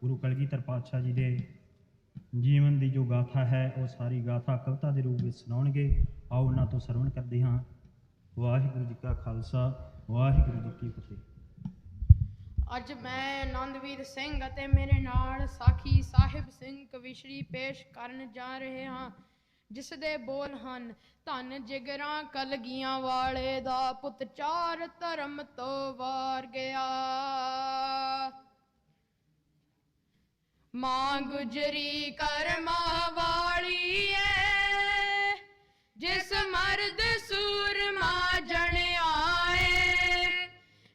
ਗੁਰੂ ਕਲਗੀਧਰ ਪਾਤਸ਼ਾਹ ਜੀ ਦੇ ਜੀਵਨ ਦੀ ਜੋ ਗਾਥਾ ਹੈ, ਉਹ ਸਾਰੀ ਗਾਥਾ ਕਵਿਤਾ ਦੇ ਰੂਪ ਵਿੱਚ ਸੁਣਾਉਣਗੇ। ਆਓ ਉਹਨਾਂ ਤੋਂ ਸਰਵਣ ਕਰਦੇ ਹਾਂ। ਵਾਹਿਗੁਰੂ ਜੀ ਕਾ ਖਾਲਸਾ, ਵਾਹਿਗੁਰੂ ਜੀ ਕੀ ਫਤਿਹ। ਅੱਜ ਮੈਂ ਆਨੰਦਵੀਰ ਸਿੰਘ ਅਤੇ ਮੇਰੇ ਨਾਲ ਸਾਖੀ ਸਾਹਿਬ ਸਿੰਘ ਕਵਿਸ਼ਰੀ ਪੇਸ਼ ਕਰਨ ਜਾ ਰਹੇ ਹਾਂ, ਜਿਸ ਦੇ ਬੋਲ ਹਨ, ਧਨ ਜਿਗਰਾਂ ਕਲਗੀਆਂ ਵਾਲੇ ਦਾ ਪੁੱਤ ਚਾਰ ਧਰਮ ਤੋਂ ਵਾਰ ਗਿਆ। ਮਾਂ ਗੁਜਰੀ ਕਰਮਾ ਵਾਲੀ ਐ। ਜਿਸ ਮਰਦ ਸੂਰਮਾ ਜਣਿਆ ਏ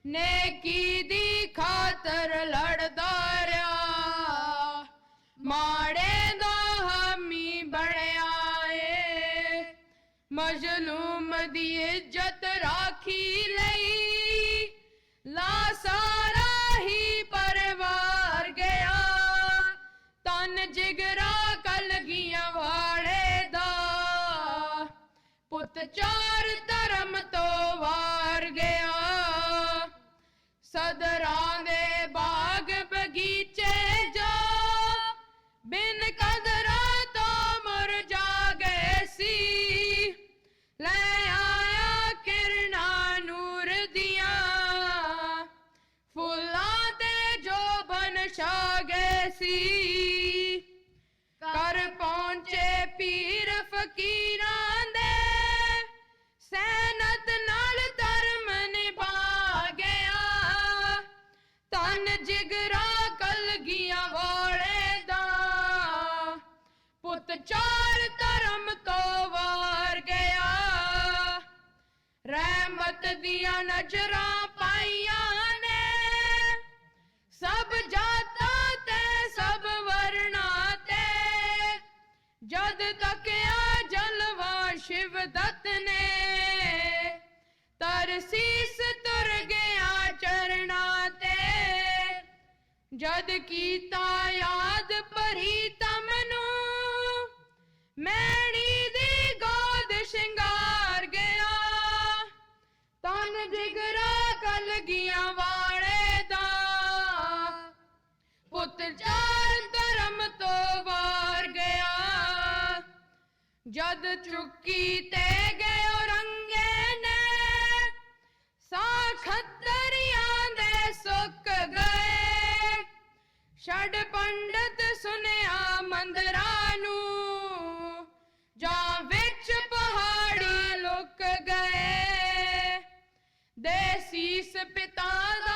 ਨੇਕੀ ਦੀ ਖਾਤਰ ਲੜਦਾ ਰਿਹਾ ਮਾੜੇ ਦਾ ਹਾਮੀ ਬਣਿਆ ਏ। ਮਜਲੂਮ ਦੀ ਇੱਜ਼ਤ ਪੁੱਤ ਚਾਰ ਧਰਮ ਤੋਂ ਵਾਰ ਗਿਆ। ਸਦਰਾਂ ਦੇ ਬਾਗ ਬਗੀਚੇ ਜਾ ਬਿਨ ਕਦਰਾਂ ਤੋਂ ਮੁਰਝਾ ਗਏ ਸੀ। ਲੈ ਆਇਆ ਕਿਰਨਾਂ ਨੂਰ ਦੀਆਂ ਫੁੱਲਾਂ ਤੇ ਜੋ ਬਨ ਛਾ ਗਏ ਸੀ। ਕਰ ਪਹੁੰਚੇ ਪੀਰ ਫਕੀਰਾਂ ਜਿਗਰਾ ਕਲਗੀਆਂ ਵਾਲੇ ਦਾ। ਪੁੱਤ ਚਾਰ ਧਰਮ ਤੋਂ ਵਾਰ ਗਿਆ। ਰਹਿਮਤ ਦੀਆਂ ਨਜ਼ਰਾਂ ਪਾਈਆਂ ਨੇ। ਸਭ ਜਾਤਾਂ ਤੇ, ਸਭ ਵਰਨਾਂ ਤੇ। ਜਦ ਤੱਕ ਆ ਜਲਵਾ ਸ਼ਿਵ ਦਤ ਨੇ ਤਰਸੀਸ ਜਦ ਕੀਤਾ ਯਾਦ ਭਰੀ ਤਮ ਨੂੰ ਮੈਣੀ ਦੀ ਗੋਦ ਸ਼ਿੰਗਾਰ ਗਿਆ। ਤਨ ਜਿਗਰਾ ਕਲਗੀਆਂ ਵਾਲੇ ਦਾ। ਪੁੱਤ ਚਾਰ ਧਰਮ ਤੋਂ ਵਾਰ ਗਿਆ। ਜਦ ਚੁੱਕੀ ਤੇ ਗਏ ਰੰਗੇ ਨੇ ਸਾਖਤਰੀਆਂ ਮੰਦਰਾਂ ਨੂੰ ਜਾਂ ਵਿੱਚ ਪਹਾੜੀ ਲੁਕ ਗਏ। ਦੇਸੀਸ ਪਿਤਾ ਦਾ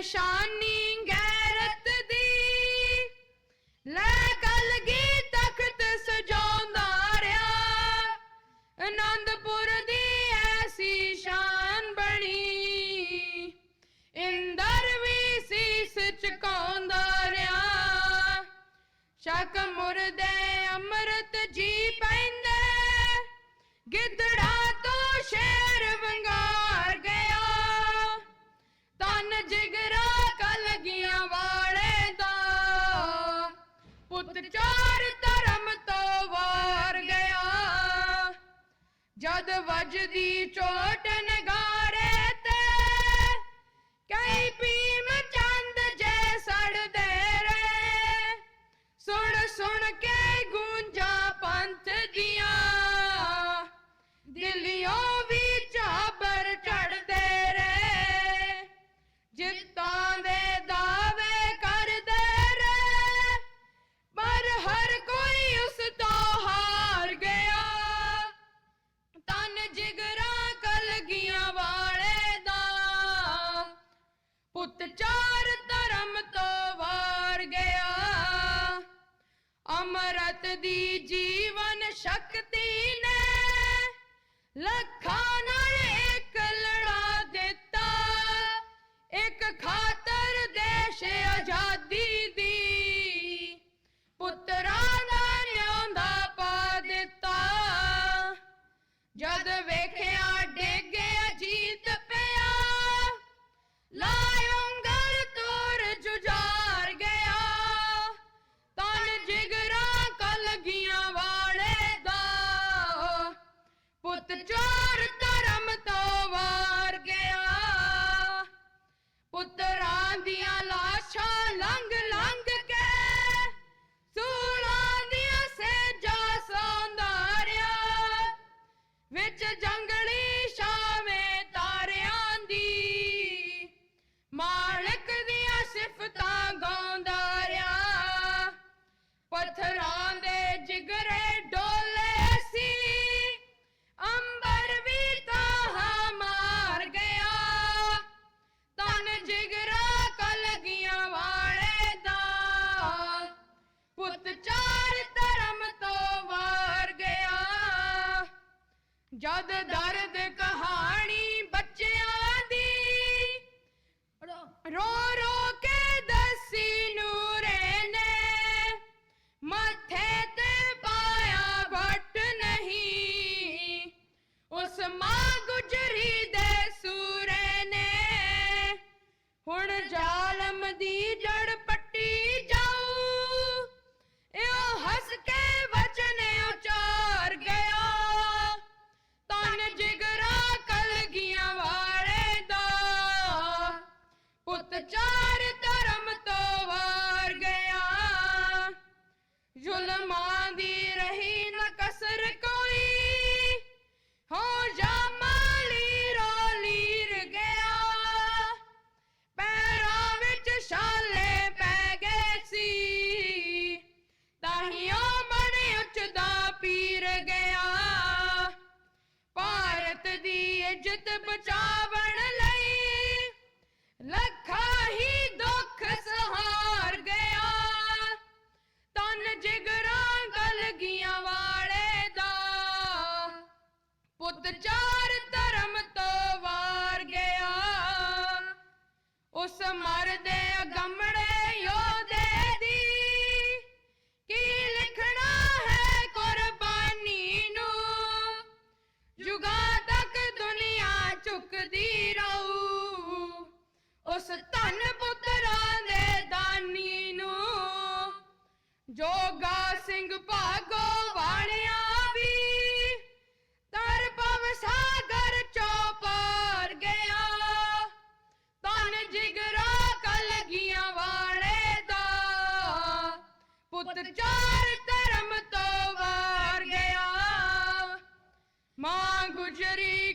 ਨਿਸ਼ਾਨੀ ਗੈਰਤ ਦੀ। ਲੈ ਕਲਗੀ ਤਖਤ ਸਜਾਉਂਦਾ ਰਿਹਾ। ਆਨੰਦਪੁਰ ਦੀ ਐਸੀ ਸ਼ਾਨ ਬਣੀ। ਇੰਦਰ ਵੀ ਸੀਸ ਝੁਕਾਉਂਦਾ ਰਿਹਾ। ਸ਼ਕ ਮੁਰਦੇ ਅੰਮ੍ਰਿਤ ਜੀ ਪੈਂਦੇ। ਗਿੱਦੜਾ ਤੋਂ ਸ਼ੇਰ ਜਦ ਵੱਜਦੀ ਚੋਟ Needle. ਤਾਹੀਓਂ ਮਣ ਉੱਚਦਾ ਪੀਰ ਗਿਆ। ਭਾਰਤ ਦੀ ਇੱਜ਼ਤ ਬਚਾਵ Marjorie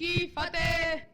ਵਾਹਿਗੁਰੂ ਜੀ